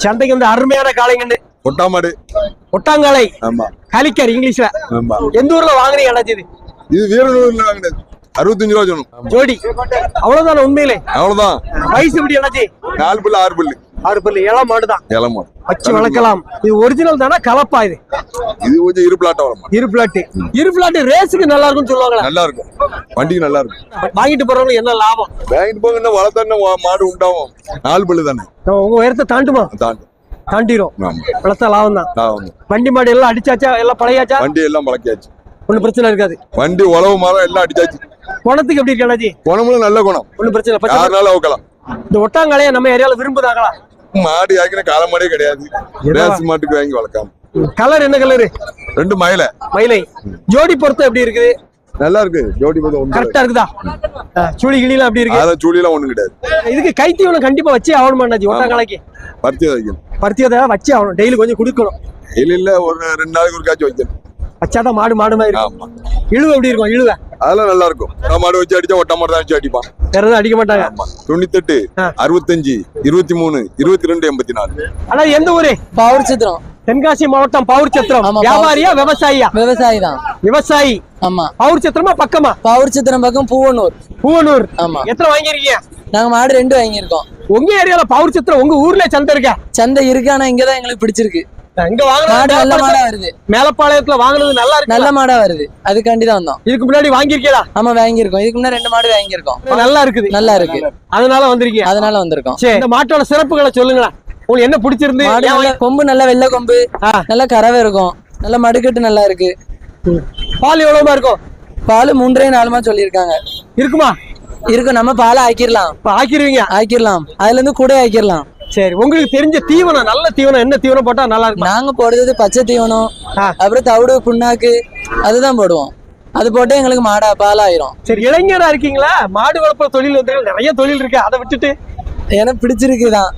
சந்தைக்கு வந்து அருமையான காளைங்கன்னு கொட்டாமாடு ஒட்டாங்காலை ஆமா. காலிக்கர் இங்கிலீஷ்ல. ஆமா. எந்த ஊர்ல வாங்குறீங்க அண்ணாச்சி இது வீரனூர்ல வாங்கினது. அறுபத்தஞ்சு ரூபா சொன்னோம். ஜோடி. அவ்வளவுதான உண்மையிலே? அவ்வளவுதான். வயசு எப்படி அண்ணாச்சி நாலு பல்லு ஆறு பல்லு ஆறு பல்லு இளம் மாடுதான் இளமாடு வச்சு வளர்க்கலாம். இது ஒரிஜினல் தானா? கலப்பா இது. இது கொஞ்சம் இரு பிளாட்டு இரு பிளாட்டு ரேஸுக்கு நல்லா இருக்கும்னு சொல்லுவாங்களா? நல்லா இருக்கும் வண்டிக்கு நல்லா இருக்கும் வாங்கிட்டு போறவங்களுக்கு என்ன லாபம்? வாங்கிட்டு போங்க இன்னும் வளர்த்தா மாடு உண்டாகும்? நாலு பல்லு தானே. உங்க உயரத்தை தாண்டுமா? தாண்டி தாண்டிரும். ஆமா. வளர்த்தா லாபம். தான் வண்டி மாடு எல்லாம் அடிச்சாச்சா? எல்லாம் பழையாச்சா வண்டி எல்லாம் பழக்கியாச்சு. ஒன்றும் பிரச்சனை இருக்காது. வண்டி உழவு மரம் எல்லாம் அடிச்சாச்சு. குணத்துக்கு எப்படி இருக்கு அண்ணாச்சி? குணமும் நல்ல குணம். ஒன்றும் பிரச்சனை யாருனாலும் அவுக்கலாம். இந்த ஒட்டாங்காலையை நம்ம ஏரியால விரும்புதாங்களா? மாடு யாக்கின கால மாடே கிடையாது. ரேஸ் மாட்டுக்கு வாங்கி வளர்க்காம கலர் என்ன கலரு? ரெண்டு மயில. மயிலை. ஜோடி பொருத்தம் எப்படி இருக்குது? நல்லா இருக்கு. ஜோடி ஒண்ணு கரெக்டா இருக்குதா? சுழி கிளிலாம் அப்படி இருக்கு? அதான் சூழியெல்லாம் ஒண்ணும் கிடையாது. இதுக்கு கைத்தீவனம் கண்டிப்பா வச்சே ஆகணுமா அண்ணாச்சி? ஒட்டாங்காலைக்கு பருத்தி வைக்கணும் பருத்தியதை வச்சே ஆகணும். டெய்லி கொஞ்சம் கொடுக்கணும். இல்ல இல்ல ஒரு ரெண்டு நாளைக்கு ஒரு காய்ச்சி வைக்கணும். வச்சாதான் மாடு மாடு மாதிரி இருக்கும் இழுவை எப்படி இருக்கும்? இழுவை. அதெல்லாம் நல்லா இருக்கும். மாடு வச்சு அடிச்சா ஒட்ட மாடு தான் வச்சு அடிப்பான். வேற எதுவும் அடிக்க மாட்டாங்க. தொண்ணூத்தெட்டு. அறுபத்தஞ்சு இருபத்தி மூணு இருபத்தி ரெண்டு எண்பத்தி நாலு ஆனா எந்த ஊரு? பவர் சித்திரம் தென்காசி மாவட்டம் பவுர் சத்திரம் வியாபாரியா விவசாயியா? விவசாயி தான் விவசாயி. ஆமா. பவுர் சத்திரமா பக்கமா? பவர் சித்திரம் பக்கம் பூவனூர். பூவனூர். ஆமா. எத்தனை வாங்கிருக்கீங்க நாங்க மாடு ரெண்டு வாங்கியிருக்கோம். உங்க ஏரியால பவுர் சத்திரம் உங்க ஊர்ல சந்தை இருக்கா? சந்தை இருக்கு ஆனா இங்கதான் எங்களுக்கு பிடிச்சிருக்கு. இங்க வாங்கினது மாடா வருது. மேலப்பாளையத்துல வாங்குனது நல்லா இருக்கு நல்ல மாடா வருது. அதுக்காண்டி தான் வந்தோம். இதுக்கு முன்னாடி வாங்கிருக்கீங்களா ஆமா வாங்கியிருக்கோம். இதுக்கு முன்னாடி ரெண்டு மாடு வாங்கியிருக்கோம். நல்லா இருக்குது. நல்லா இருக்கு. அதனால வந்திருக்கீங்க அதனால வந்திருக்கோம். சரி இந்த மாட்டோட சிறப்புகளை சொல்லுங்களேன் உங்களுக்கு என்ன பிடிச்சிருந்து? கொம்பு நல்ல வெள்ளை கொம்பு. நல்ல கறவை இருக்கும். நல்ல மடுக்கட்டு நல்லா இருக்கு. பால் எவ்வளவுமா இருக்கும்? பால் மூன்றே நாலுமா சொல்லியிருக்காங்க. இருக்குமா? இருக்கும். நம்ம பாலை ஆக்கிரலாம். இப்ப ஆக்கிருவீங்க. ஆக்கிரலாம். அதுல இருந்து கூட ஆக்கிரலாம். சரி உங்களுக்கு தெரிஞ்ச தீவனம் நல்ல தீவனம் என்ன தீவனம் போட்டா நல்லா இருக்கும்? நாங்க போடுறது பச்சை தீவனம். அப்புறம் தவிடு புண்ணாக்கு அதுதான் போடுவோம். அது போட்டு எங்களுக்கு மாடா பாலாயிரும். சரி இளைஞரா இருக்கீங்களா? மாடு வளர்ப்பு தொழில் வந்து நிறைய தொழில் இருக்கு. அதை விட்டுட்டு எனக்கு பிடிச்சிருக்குதான்.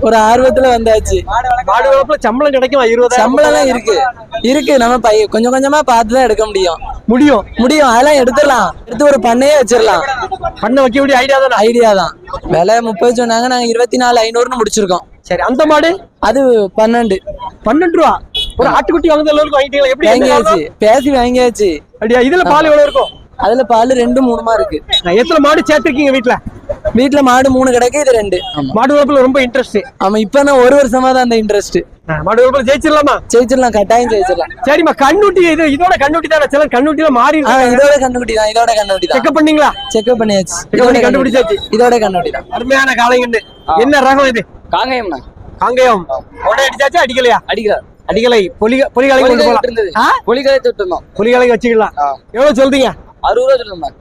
ஒரு ஆர்வத்துல வந்தாச்சு. மாடு வளர்ப்புல சம்பளம் கிடைக்குமா? இருபதாயிரம் சம்பளம் இருக்கு. இருக்கு. நம்ம பைய கொஞ்சம் கொஞ்சமா பார்த்து தான் எடுக்க முடியும். முடியும். முடியும். அதெல்லாம் எடுத்துடலாம். எடுத்து ஒரு பண்ணையே வச்சிடலாம். பண்ண வைக்க வேண்டிய ஐடியா தானே? ஐடியா தான். விலை முப்பது சொன்னாங்க. நாங்க இருபத்தி நாலு ஐநூறுன்னு முடிச்சிருக்கோம். சரி. அந்த மாடு? அது பன்னெண்டு. பன்னெண்டு ரூபா? ஒரு ஆட்டுக்குட்டி வாங்குறது எல்லாருக்கும் வாங்கிட்டீங்களா? எப்படி வாங்கியாச்சு? பேசி வாங்கியாச்சு. அப்படியா? இதுல பால் எவ்வளவு இருக்கும்? அதுல பால் ரெண்டு மூணுமா இருக்கு எத்தனை மாடு சேர்த்திருக்கீங்க வீட்டுல வீட்டுல மாடு மூணு கிடக்கு இது ரெண்டு. மாடு வளர்ப்புல ரொம்ப இன்ட்ரெஸ்ட் ஆமா இப்ப நான் ஒரு வருஷமா தான் அந்த இன்ட்ரெஸ்ட் மாடு வளர்ப்புல ஜெயிச்சிடலாமா? ஜெயிச்சிடலாம் கட்டாயம் ஜெயிச்சிடலாம். சரிம்மா கண்ணுட்டி இது இதோட கண்ணுட்டி தானே? சில கண்ணுட்டி மாறி இதோட கண்டுபிடி தான் இதோட தான். செக்அப் பண்ணீங்களா? செக்அப் பண்ணியாச்சு. பண்ணி கண்டுபிடிச்சாச்சு. இதோட கண்டுபிடி தான். அருமையான காளைங்கண்டு என்ன ரகம் இது? காங்கயம்ண்ணா. காங்கயம். உடனே அடிச்சாச்சா அடிக்கலையா? அடிக்கிறார் அடிக்கலை. பொலி பொலிகாலைக்கு கொண்டு போலாம். இருந்தது. ஆ? பொலிகளை தொட்டு இருந்தோம் பொலிகாலைக்கு வச்சுக்கலாம் எவ்வளவு சொல்றீங்க? அறுபது ரூபா சொல்லிருந்தேன்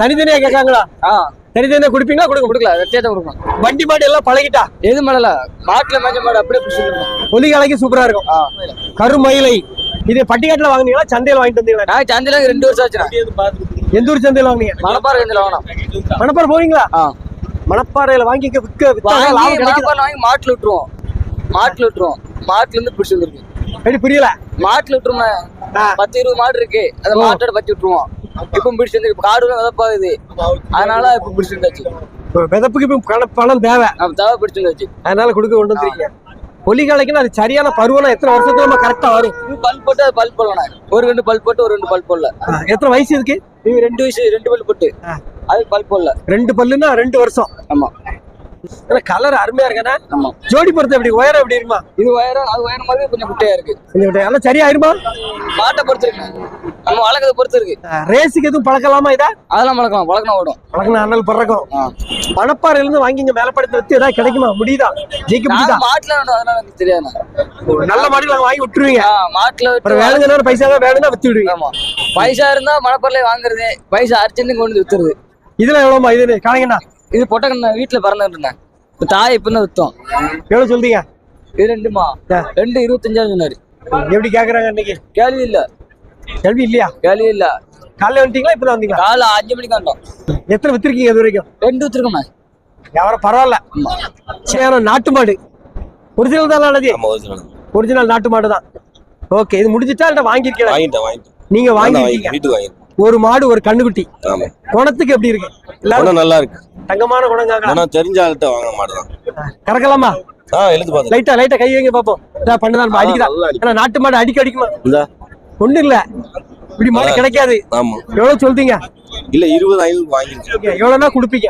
தனித்தனியா கேட்காங்களா? தனித்தனியா குடிப்பீங்களா? கொடுக்க கொடுக்கல வெட்டியா கொடுக்கணும் வண்டி மாடு எல்லாம் பழகிட்டா? எது மடல? மாட்டுல மேஞ்ச மாடு அப்படியே பிடிச்சிருந்தோம் பொலிகாலைக்கு சூப்பரா இருக்கும். கருமயிலை. இது பட்டிக்காட்டுல வாங்குனீங்களா? சந்தையில வாங்கிட்டு வந்தீங்களா? நான் சந்தையில ரெண்டு வருஷம் ஆச்சுண்ணா. எந்த ஊர் சந்தையில வாங்குனீங்க? மணப்பாறை சந்தையில வாங்கினோம். மணப்பாறை போவீங்களா? மணப்பாறையில வாங்கி விற்க வாங்கி மாட்டுல விட்டுருவோம். மாட்டுல விட்டுருவோம். மாட்டுல இருந்து பிடிச்சி வந்துருக்கு எப்படி புரியல. மாட்டுல விட்டுருமா. பத்து இருபது மாடு இருக்கு. அந்த மாட்டோட பத்தி விட்டுருவோம். இப்ப பிடிச்சி வந்து இப்ப காடு விதப்பாகுது. அதனால இப்ப பிடிச்சி வந்தாச்சு இப்ப விதப்புக்கு இப்ப பணம் பணம் தேவை. தேவை பிடிச்சி வந்தாச்சு அதனால கொடுக்க கொண்டு வந்துருக்கீங்க. பொலிகாலைக்குன்னா அது சரியான பருவம் எத்தனை வருஷத்துல நம்ம கரெக்டா வரும்? பல் போட்டு அது பல் போடலாம் ஒரு ரெண்டு பல் போட்டு ஒரு ரெண்டு பல் போடல. எத்தனை வயசு இருக்கு ரெண்டு வயசு ரெண்டு பல் போட்டு. அது பல் போடல. ரெண்டு பல்லுன்னா ரெண்டு வருஷம். ஆமா. கலர் அருமையா இருக்கானே ஆமா. ஜோடி பொறுத்த எப்படி? உயரம் எப்படி இருக்குமா? இது உயரம் அது உயரம் மாதிரி கொஞ்சம் குட்டையா இருக்கு. கொஞ்சம் விட்டு- எல்லாம் சரியாயிருமா? மாட்டை பொறுத்து இருக்கு நம்ம வளர்க்கறத பொறுத்து இருக்கு ரேஸுக்கு எதுவும் பழக்கலாமா இதா? அதெல்லாம் வளர்க்கலாம் வளர்க்கணும் ஓடும். பழக்கணும் அண்ணல் பறக்கும். பணப்பாறையில இருந்து வாங்கி இங்க மேலப்படுத்தி வச்சு ஏதாவது கிடைக்குமா? முடியுதா? ஜெயிக்க முடியுதா? மாட்டுல அதனால எனக்கு தெரியாது. நல்ல மாடி நாங்க வாங்கி விட்டுருவீங்க. மாட்டுல அப்புறம் விட்டு வேணுங்க நேரம் பைசா தான் வேணும்னா வித்து விடுவீங்க. ஆமா. பைசா இருந்தா மணப்பொருளை வாங்குறது பைசா அர்ஜென்ட் கொண்டு வந்து வித்துருது இதுல எவ்வளவுமா? இது காணிங்கண்ணா இது பொட்டக்கண்ண வீட்டுல பறந்துட்டு இருந்தேன் இப்ப தாய் இப்ப தான் வித்தோம். எவ்வளவு சொல்றீங்க? இது ரெண்டுமா. ரெண்டு இருபத்தஞ்சாயிரம் சொன்னாரு. எப்படி கேக்குறாங்க இன்னைக்கு கேள்வி இல்ல. கேள்வி இல்லையா? கேள்வி இல்ல. காலைல வந்துட்டீங்களா இப்பதான் வந்தீங்களா? காலை அஞ்சு மணிக்கு வந்தோம். எத்தனை வித்திருக்கீங்க இது வரைக்கும்? ரெண்டு வித்துருக்கோம்ண்ணா வியாபாரம் பரவாயில்ல. சரியான நாட்டு மாடு. ஒரிஜினல் தான் நல்லது ஆமா ஒரிஜினல். ஒரிஜினல் நாட்டு மாடு தான். ஓகே இது முடிஞ்சிட்டா இல்ல வாங்கிருக்கீங்க வாங்கிட்டேன் வாங்கிட்டேன். நீங்க வாங்கிருக்கீங்க வாங்கி வீட்டுக்கு வாங்கிட்டேன் ஒரு மாடு ஒரு கண்ணுக்குட்டி. ஆமா. குணத்துக்கு எப்படி இருக்கு? நல்லா இருக்கு. தங்கமான குணம் குணம் தெரிஞ்ச ஆள்கிட்ட வாங்க மாட்டேன் கறக்கலாமா? ஆ எழுத்து பார்த்தேன் லைட்டா லைட்டா கை வைங்க பாப்போம். இதா அடிக்குதா? நல்லா அடிக்கும். ஏன்னா நாட்டு மாடு அடிக்க அடிக்குமா? இந்த. ஒண்ணு இல்ல. இப்படி மாடு கிடைக்காது. ஆமா. எவ்வளவு சொல்றீங்க? இல்ல இருபது ஐநூறு வாங்கிருக்கேன் எவ்வளவுனா கொடுப்பீங்க.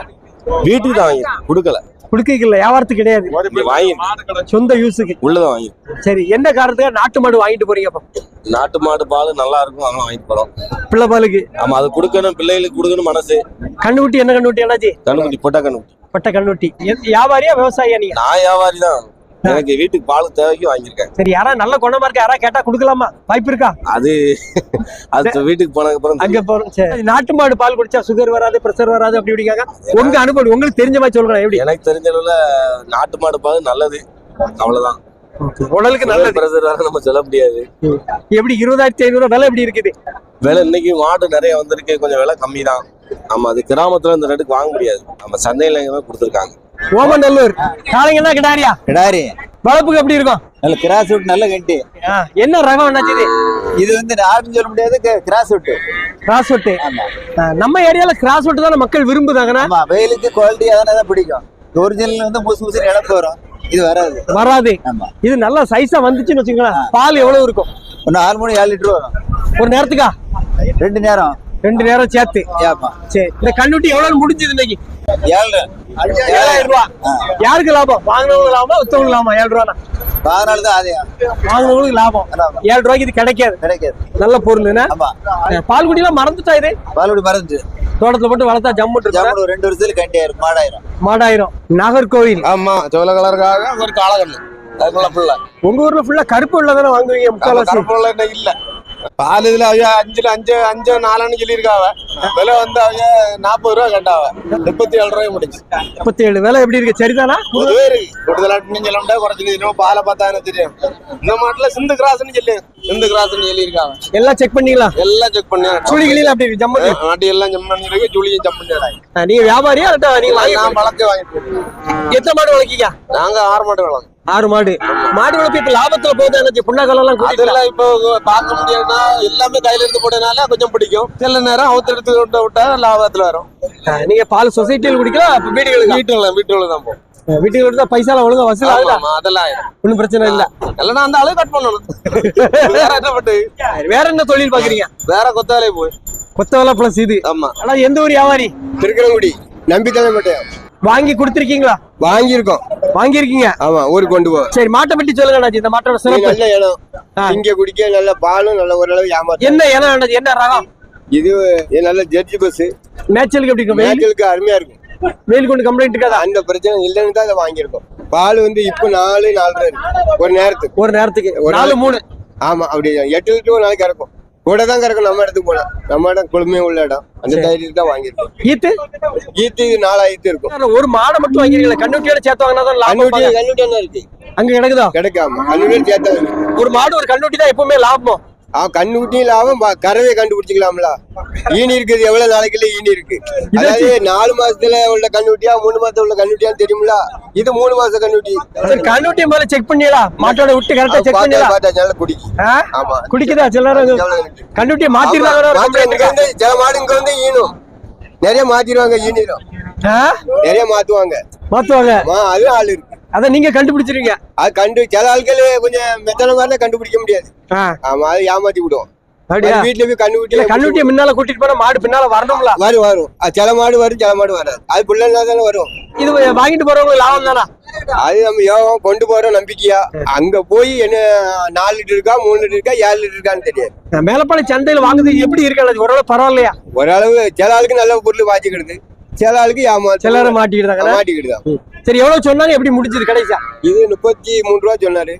வீட்டுக்கு தான் வாங்கிருக்கேன். கொடுக்கல. கொடுக்க இல்ல வியாபாரத்துக்கு கிடையாது. சொந்த யூஸுக்கு உள்ளதான் வாங்கிருக்கேன் சரி என்ன காரணத்துக்கு நாட்டு மாடு வாங்கிட்டு போறீங்க அப்ப? நாட்டு மாடு பால் நல்லா இருக்கும் அதெல்லாம் வாங்கிட்டு போறோம். பிள்ளை பாலுக்கு? ஆமா அது கொடுக்கணும் பிள்ளைகளுக்கு கொடுக்கணும் மனசு. கண்ணுக்குட்டி என்ன கண்ணுக்குட்டி என்னாச்சு? கண்ணுக்குட்டி பொட்டா கண்ணுக்குட்டி. பட்ட கண்ணுக்குட்டி. எ- வியாபாரியா விவசாயியா நீங்க? நான் வியாபாரி தான். எனக்கு வீட்டுக்கு பால் தேவைக்கு வாங்கியிருக்கேன். சரி யாரா நல்ல குணமா இருக்கா யாரா கேட்டா கொடுக்கலாமா? வாய்ப்பு இருக்கா? அது அது வீட்டுக்கு போனதுக்கு அப்புறம் அங்க. போறோம். நாட்டு மாடு பால் குடிச்சா சுகர் வராது பிரஷர் வராது அப்படி இப்படிங்க. உங்க அனுபவம் உங்களுக்கு தெரிஞ்ச மாதிரி சொல்லுங்க எப்படி? எனக்கு தெரிஞ்ச அளவுல நாட்டு மாடு பால் நல்லது. அவ்வளவுதான். உடலுக்கு நல்லது. பிரஷர் வேற நம்ம சொல்ல முடியாது. எப்படி இருபதாயிரத்தி ஐநூறு விலை எப்படி இருக்குது? விலை இன்னைக்கு மாடு நிறைய வந்திருக்கு கொஞ்சம் விலை கம்மி தான் நம்ம அது கிராமத்துல இந்த ரேட்டுக்கு வாங்க முடியாது. நம்ம சந்தையில எங்க கொடுத்துருக்காங்க. ஓமநல்லூர். காலைங்கன்னா கிடாரியா? கிடாரி. வளர்ப்புக்கு எப்படி இருக்கும்? நல்ல கிராஸ் விட்டு நல்ல கட்டி. என்ன ரகம் என்னாச்சு இது? இது வந்து ஆடுன்னு சொல்ல முடியாது கிராஸ் விட்டு கிராஸ் ஆமா. நம்ம ஏரியால கிராஸ் ஒட்டு தானே மக்கள் விரும்புதாங்கண்ணா? ஆமா வெயிலுக்கு குவாலிட்டி அதனால தான் பிடிக்கும். ஒரிஜினல் வந்து முசு முசு இழப்பு வரும். இது வராது. வராது. ஆமா. இது நல்லா சைஸா வந்துச்சுன்னு வச்சுங்களேன் பால் எவ்வளவு இருக்கும்? ஒன்று ஆறு மணி ஏழு லிட்டர் வரும். ஒரு நேரத்துக்கா? ரெண்டு நேரம். ரெண்டு நேரம் சேர்த்து. ஏப்பா சரி இந்த கண்ணுட்டி எவ்வளவு முடிஞ்சது இன்னைக்கு? ஏழு ஏழாயிரம் ரூபா. யாருக்கு லாபம்? வாங்கினவங்களுக்கு லாபம் வித்தவங்களுக்கு லாபம்? ஏழு ரூபா பதினாலு தான் ஆதாயம். வாங்கினவங்களுக்கு லாபம். ஏழு ரூபாய்க்கு இது கிடைக்காது. கிடைக்காது. நல்ல பொருள் என்ன ஆமா. பால் குடிலாம் மறந்துட்டா இது? பாலுடி மறந்து தோட்டத்துல போட்டு வளர்த்தா ஜம்மு ஒரு ரெண்டு வருஷத்துல கண்டியாயிரும் மாடாயிரும். மாடாயிரம். நாகர்கோவில். ஆமா சோழ கலருக்காக ஒரு பிள்ளை உங்க ஊர்ல ஃபுல்லா கருப்பு உள்ள தானே வாங்குவீங்க முக்கால்வாசி? கருப்புள்ள என்ன இல்ல. பால் இதுல அவங்க அஞ்சுல அஞ்சு அஞ்சு நாலுன்னு சொல்லியிருக்காவ விலை வந்து அவங்க நாற்பது ரூபா கேட்டாவ முப்பத்தி ஏழு ரூபாய் முடிச்சு முப்பத்தி ஏழு விலை எப்படி இருக்கு சரிதானா பொதுவே இருக்கு கூடுதலாட்டு சொல்ல முடியாது குறைச்சு தெரியும் பாலை பார்த்தா தெரியும் இந்த மாட்டுல சிந்து கிராஸ்னு சொல்லி சிந்து கிராஸ்னு சொல்லியிருக்காங்க எல்லாம் செக் பண்ணீங்களா எல்லாம் செக் பண்ணி சுழிகளில் அப்படி இருக்கு ஜம்மு. மாட்டி எல்லாம் ஜம் பண்ணிருக்கு ஜூலியும் ஜம் பண்ணிடுறாங்க நீங்க வியாபாரியா நீங்க வாங்கி நான் வளர்க்க வாங்கிட்டு எத்தனை மாடு வளர்க்கீங்க நாங்க ஆறு மாட்டு வளர்க்கோம் ஆறு மாடு. மாடு வளர்ப்பு இப்ப லாபத்துல போகுது கூட்டிட்டு அதெல்லாம் இப்போ பார்க்க முடியாதுன்னா எல்லாமே கையில எடுத்து போட்டதுனால கொஞ்சம் பிடிக்கும். சில நேரம் அவுத்து எடுத்து விட்ட விட்டா லாபத்துல வரும். நீங்க பால் சொசைட்டியில் குடிக்கலாம் வீடுகளுக்கு. வீட்டுல வீட்டுல தான் போகும் வீட்டுக்கு கொடுத்தா பைசால ஒழுங்கா வசூல் ஆகுதா ஆமா, அதெல்லாம் ஒண்ணும் பிரச்சனை இல்ல. இல்லைன்னா அந்த அளவு கட் பண்ணணும். வேற என்ன தொழில் பாக்குறீங்க? வேற கொத்த வேலையை போய். கொத்தவலை பிளஸ் இது. ஆமா. ஆனா எந்த ஊர் வியாபாரி? திருக்கிறங்குடி நம்பிக்கை மட்டும் வாங்கி கொடுத்திருக்கீங்களா? வாங்கியிருக்கோம். வாங்கியிருக்கீங்க? ஆமா ஊருக்கு கொண்டு போ சரி மாட்டை பற்றி சொல்லுங்க அண்ணாச்சி இந்த மாட்டோட சிறப்பு. நல்ல இடம். இங்க குடிக்க நல்ல பாலும் நல்ல ஓரளவு ஏமாத்து என்ன இனம் அண்ணாச்சி என்ன ரகம்? இது நல்ல ஜட்ஜி பஸ் மேய்ச்சலுக்கு எப்படி இருக்கும்? வெயில்? மேய்ச்சலுக்கு அருமையா இருக்கும். வெயில் கொண்டு கம்ப்ளைண்ட் இருக்காதா? அந்த பிரச்சனை இல்லைன்னு தான் அதை வாங்கியிருக்கோம். பால் வந்து இப்போ நாலு நாலரை ஒரு நேரத்துக்கு. ஒரு நேரத்துக்கு. ஒரு நாலு மூணு. ஆமா அப்படி எட்டு லிட்டர் ஒரு நாளைக்கு கறக்கும் கூட தான் கறக்கும் நம்ம இடத்துக்கு போனா நம்ம இடம் குளுமையா உள்ள இடம். அந்த தைரியத்துக்கு தான் வாங்கியிருக்கோம். ஈத்து? ஈத்து நாலாயிரத்து இருக்கும். ஒரு மாடை மட்டும் வாங்கிருக்கீங்களா? கண்ணுட்டியோட சேர்த்து வாங்கினா தான் கண்ணுட்டி. கண்ணுட்டி என்ன இருக்கு. அங்க கிடக்குதா? கிடைக்காம. கண்ணுட்டி சேர்த்தா ஒரு மாடு ஒரு கண்ணுட்டி தான் எப்பவுமே லாபம்? ஆ கண்ணுக்குட்டியும் லாபம் பா- கறவையை கண்டுபிடிச்சிக்கலாம்ல. ஈனி இருக்குது எவ்வளவு நாளைக்குள்ள ஈனி இருக்கு. அதாவது நாலு மாசத்துல உள்ள கண்ணுட்டியா மூணு மாசத்துல உள்ள கண்ணுட்டியான்னு தெரியுமில. இது மூணு மாச கண்ணுட்டி கண்ணுட்டி முதல்ல செக் பண்ணிடலாம். மாட்டோட விட்டு கரெக்டா செக் பண்ணிடலாம். பார்த்தா நல்லா குடிக்கும் ஆ? ஆமா. குடிக்குதா? சில நேரம் கண்ணுட்டியை மாத்திருந்தாங்க மாத்திரம் இங்க வந்து சில மாடு இங்க வந்து ஈனும். நிறைய மாத்திடுவாங்க ஈனிடும் நிறைய மாத்துவாங்க. மாத்துவாங்க. ஆமா, அது ஆள் இருக்கு. அத நீங்க கண்டுபிடிச்சிருவீங்க. அது கண்டு சில ஆட்கள் கொஞ்சம் மெத்தன மாதிரி கண்டுபிடிக்க முடியாது. ஆமா அது ஏமாத்தி விடுவோம். வீட்டுல போய் கண்டுபிடிக்க கண்ணுட்டியை முன்னால கூட்டிட்டு போனா மாடு பின்னால வரணும்ல? வரும் வரும். சில மாடு வரும் சில மாடு வராது. அது பிள்ளைங்களா தானே வரும். இது வாங்கிட்டு போறவங்களுக்கு லாபம் தானா? அது நம்ம யோகம் கொண்டு போறோம் நம்பிக்கையா. அங்க போய் என்ன நாலு லிட்டர் இருக்கா மூணு லிட்டர் இருக்கா ஏழு லிட்டர் இருக்கான்னு தெரியாது. மேலப்பாளைய சந்தையில வாங்குது எப்படி இருக்கு? ஓரளவு பரவாயில்லையா? ஓரளவு சில ஆளுக்கு நல்ல பொருள் வாச்சிக்கிடுது சில ஆளுக்கு ஏமாத்து சிலரை மாட்டிக்கிட்டாங்க மாட்டிக்கிடுதான் சரி எவ்வளவு சொன்னாங்க? எப்படி முடிஞ்சது கடைசியா? இது முப்பத்தி மூணு ரூபா சொன்னாரு.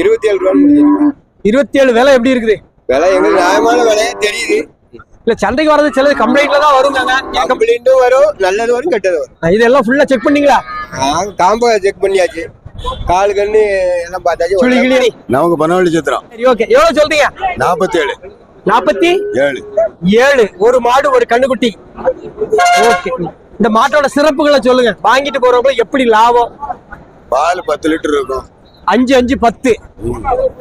இருபத்தி ஏழு ரூபா இருபத்தி ஏழு விலை எப்படி இருக்குது? விலை எங்களுக்கு நியாயமான விலையே தெரியுது. இல்ல சந்தைக்கு வர்றது சிலது கம்ப்ளைண்ட்ல தான் வருங்க கம்ப்ளைண்ட்டும் வரும் நல்லது வரும் கெட்டது வரும். இதெல்லாம் ஃபுல்லா செக் பண்ணீங்களா? காம்ப செக் பண்ணியாச்சு. கால் கண்ணு எல்லாம் பார்த்தாச்சு நமக்கு பனவள்ளி சித்திரம். சரி ஓகே எவ்வளவு சொல்றீங்க? நாற்பத்தி ஏழு நாற்பத்தி ஏழு. ஏழு. ஒரு மாடு ஒரு கண்ணுக்குட்டி. ஓகே இந்த மாட்டோட சிறப்புகளை சொல்லுங்க. வாங்கிட்டு போறவங்க எப்படி லாபம்? பால் பத்து லிட்டர் இருக்கும். அஞ்சு அஞ்சு பத்து.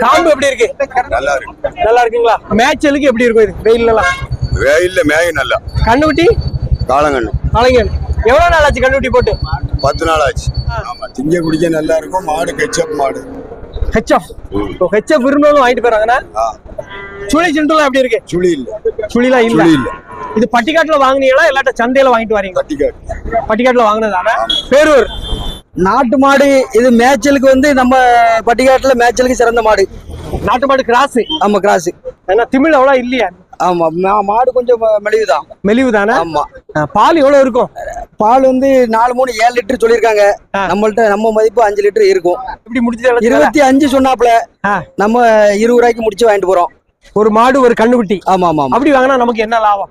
காம்பு எப்படி இருக்கு? நல்லா இருக்கு. நல்லா இருக்குங்களா? மேய்ச்சலுக்கு எப்படி இருக்கும் இது? வெயில்ல எல்லாம் வெயில்ல மேயும் நல்லா. கண்ணுக்குட்டி? காலங்கண்ணு அழகன் எவ்வளவு நாள் ஆச்சு கண்ணுக்குட்டி போட்டு? பத்து நாள் ஆச்சு. ஆமா திங்க குடிக்க நல்லா இருக்கும். மாடு கெச்சப் மாடு. ஹெச்எஃப் ஹெச்எஃப் விரும்பினவங்க வாங்கிட்டு போறாங்கண்ணா ஆ, சுழி சிண்டுலாம் எப்படி இருக்கு? சுழி இல்ல. சுழிலாம் இல்ல. இல்ல. இது பட்டிக்காட்டுல வாங்குனீங்களா? இல்லாட்ட சந்தையில வாங்கிட்டு வரீங்க கட்டிக்காடு பட்டிக்காட்டுல வாங்கினதானா? பேரூர். நாட்டு மாடு இது மேய்ச்சலுக்கு வந்து நம்ம பட்டிக்காட்டுல மேய்ச்சலுக்கு சிறந்த மாடு. நாட்டு மாடு கிராஸ். ஆமா கிராஸ். ஏன்னா திமிழ் அவ்வளவு இல்லையா? ஆமா மாடு கொஞ்சம் மெலிவுதான் மெலிவு தானே ஆமா. பால் எவ்வளவு இருக்கும்? பால் வந்து நாலு மூணு ஏழு லிட்டர் சொல்லியிருக்காங்க. நம்மள்ட்ட நம்ம மதிப்பு அஞ்சு லிட்டர் இருக்கும். இப்படி முடிச்சு இருபத்தி அஞ்சு சொன்னாப்ல. நம்ம இருபது ரூபாய்க்கு முடிச்சு வாங்கிட்டு போறோம். ஒரு மாடு ஒரு கண்ணுக்குட்டி. ஆமா ஆமா ஆமா அப்படி வாங்கினா நமக்கு என்ன லாபம்?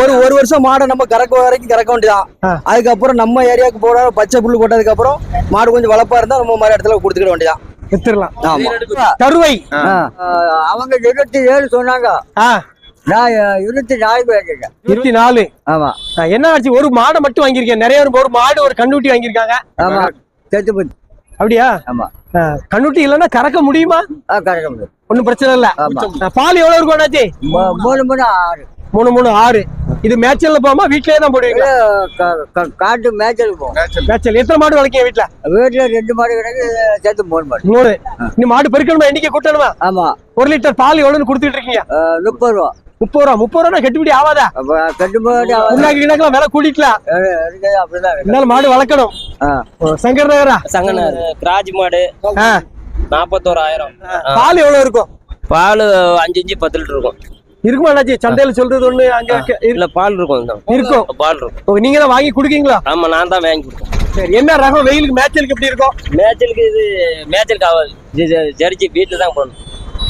ஒரு ஒரு வருஷம் மாடை நம்ம கறக்க வரைக்கும் கறக்க வேண்டியதான். அதுக்கப்புறம் நம்ம ஏரியாவுக்கு போட பச்சை புல்லு போட்டதுக்கு அப்புறம் மாடு கொஞ்சம் வளப்பா இருந்தா நம்ம மாதிரி இடத்துல கொடுத்துக்கிட வேண்டியதான் வித்துடலாம். ஆமா. கருவை அவங்க இருபத்தி ஏழு சொன்னாங்க. நான் இருபத்தி நாலு பேர் இருபத்தி நாலு. ஆமா. என்ன ஆச்சு? ஒரு மாடை மட்டும் வாங்கியிருக்கேன். நிறைய பேர் ஒரு மாடு ஒரு கண்ணுக்குட்டி வாங்கியிருக்காங்க. ஆமா. செத்து அப்படியா? ஆமா. கண்ணுட்டி இல்லைன்னா கறக்க முடியுமா? ஆ கரெக்ட் முடியும். ஒன்றும் பிரச்சனை இல்ல. பால் எவ்வளவு இருக்கும் அண்ணாச்சி? மூணு மூணு ஆறு. மூணு மூணு ஆறு. இது மேய்ச்சல்ல போகாம? வீட்லயே தான் போடுவீங்களா? க- க- காட்டு மேய்ச்சல் போகும். மேய்ச்சல். எத்தனை மாடு வளர்க்கீங்க வீட்ல? வீட்டுல ரெண்டு மாடு கிடக்கு சேர்த்து மூணு மாடு. மூணு. இந்த மாடு பெருக்கணுமா? எண்ணிக்கை கூட்டணுமா? ஆமா. ஒரு லிட்டர் பால் எவ்வளவுன்னு கொடுத்துட்டு இருக்கீங்க? முப்பது ரூபா. முப்பது ரூபா முப்பது ரூபா கட்டுப்படி ஆகாதா முன்னாடி கிணக்கலாம் விலை. இருந்தாலும் மாடு வளர்க்கணும். ஆ. ஓ, சங்கர் நகரா? சங்கனார் கிராஜ் மாடு. நாற்பத்தோராயிரம் பால் எவ்வளவு இருக்கும்? பால் அஞ்சு அஞ்சு பத்து லிட்டர் இருக்கும். இருக்குமா அண்ணாச்சி? சந்தையில சொல்றது ஒண்ணு அங்க இல்ல பால் இருக்கும். இருக்கும். பால் இருக்கும். நீங்க தான் வாங்கி குடுக்கீங்களா? ஆமா நான் தான் வாங்கி கொடுத்தேன். சரி என்ன ரகம்? வெயிலுக்கு மேய்ச்சலுக்கு எப்படி இருக்கும்? மேய்ச்சலுக்கு இது மேய்ச்சலுக்கு ஆகாது. ஜரிச்சு வீட்டுல தான் போடணும்.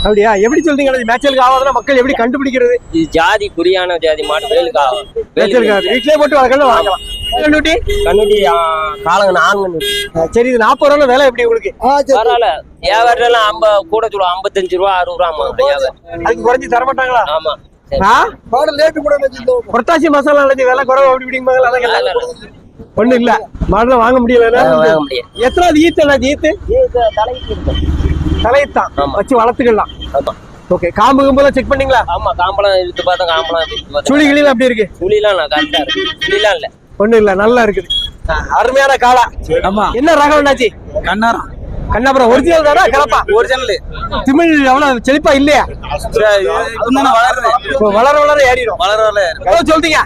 அப்படியா? எப்படி சொல்றீங்க? அண்ணாச்சி? மேய்ச்சலுக்கு ஆகாதுன்னா மக்கள் எப்படி கண்டுபிடிக்கிறது? இது ஜாதி குறியான ஜாதி மாடு வெயிலுக்கு ஆகும் மேய்ச்சலுக்கு ஆகாது. வீட்லயே போட்டு வளர்க்கணும் வாங்கலாம் கண்ணுட்டி கண்ணுட்டி காலங்க சரி இது நாற்பது ரூபா விலை எப்படி உங்களுக்கு? பரவாயில்ல. வியாபாரம் எல்லாம் ஐம்ப கூட சொல்லுவோம் ஐம்பத்தஞ்சு ரூபா அறுபது ரூபா அதுக்கு குறைஞ்சி தர மாட்டாங்களா? ஆமா. புரட்டாசி மசாலா விலை குறைவு அப்படி இப்படிம்பாங்களா அதான் இல்ல, மாடுலாம் வாங்க முடியல வாங்க முடியாது எத்தனாவது ஈத்து ஈத்து? தலையத்தான். வச்சு வளர்த்துக்கலாம். ஓகே காம்பு கும்பலாம் செக் பண்ணீங்களா? ஆமா காம்பளம் இழுத்து பார்த்தா பார்த்தா. சுழி கிளியில அப்படி இருக்கு? சுழிலாம் நான் கரெக்டா இருக்கு. சுழிலாம் இல்ல. ஒண்ணும் இல்ல நல்லா இருக்குது. அருமையான காளா. ஆமா. என்ன ரகம் என்னாச்சு? கண்ணாரம். கண்ணாபுரம் ஒரிஜினல் தானா கலப்பா? ஒரிஜினல் தமிழ் எவ்வளவு செழிப்பா இல்லையா? வளருது. இப்போ வளர வளர ஏறிடும். வளர வளர சொல்றீங்க?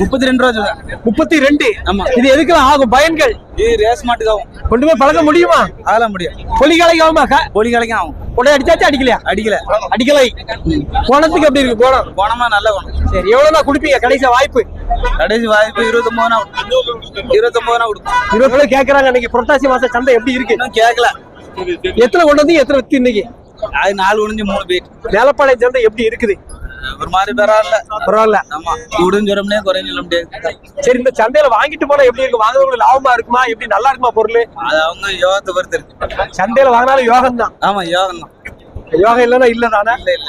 முப்பத்தி ரெண்டு ரூபா சொல்றேன். முப்பத்தி ரெண்டு? ஆமா. இது எதுக்கெல்லாம் ஆகும்? பயன்கள். இது ரேஸ் மாட்டுக்கு ஆகும். கொண்டு போய் பழக்க முடியுமா? அதெல்லாம் முடியும் பொலிகாலைக்கு ஆகுமா? கோழி கலைக்கும் ஆகும். உடனே அடிச்சாச்சு? அடிக்கலையா? அடிக்கல. அடிக்கலை. போனதுக்கு எப்படி இருக்கு? போனம் போனமா நல்ல போனோம் சரி எவ்வளவுனா கொடுப்பீங்க? கடைசி வாய்ப்பு? கடைசி வாய்ப்பு இருபத்தொன்பதுனா இருபத்தொன்பதுனா கொடுக்கும் இருபது பேர் கேக்குறாங்க இன்னைக்கு. புரட்டாசி மாச சந்தை எப்படி இருக்கு? இன்னும் கேட்கல எத்தனை கொண்டு வந்து எத்தனை வித்து இன்னைக்கு? அது நாலு முடிஞ்சு மூணு பேர் வேலப்பாளையம் சந்தை எப்படி இருக்குது? ஒரு மாதிரி பரவாயில்ல பரவாயில்ல. ஆமா. கூடும் சொல்ல முடியாது குறையும் சொல்ல முடியாது சரி இந்த சந்தையில வாங்கிட்டு போனா எப்படி இருக்கு? வாங்குறவங்களுக்கு லாபமா இருக்குமா? எப்படி நல்லா இருக்குமா பொருள்? அது அவங்க யோகத்தை பொறுத்து இருக்கு. சந்தையில வாங்கினாலும் யோகம் தான் ஆமா யோகம் தான் யோகம் இல்லைன்னா இல்ல தானே இல்ல இல்ல.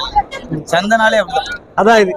சந்தனாலே அப்படிதான். அதான் இது.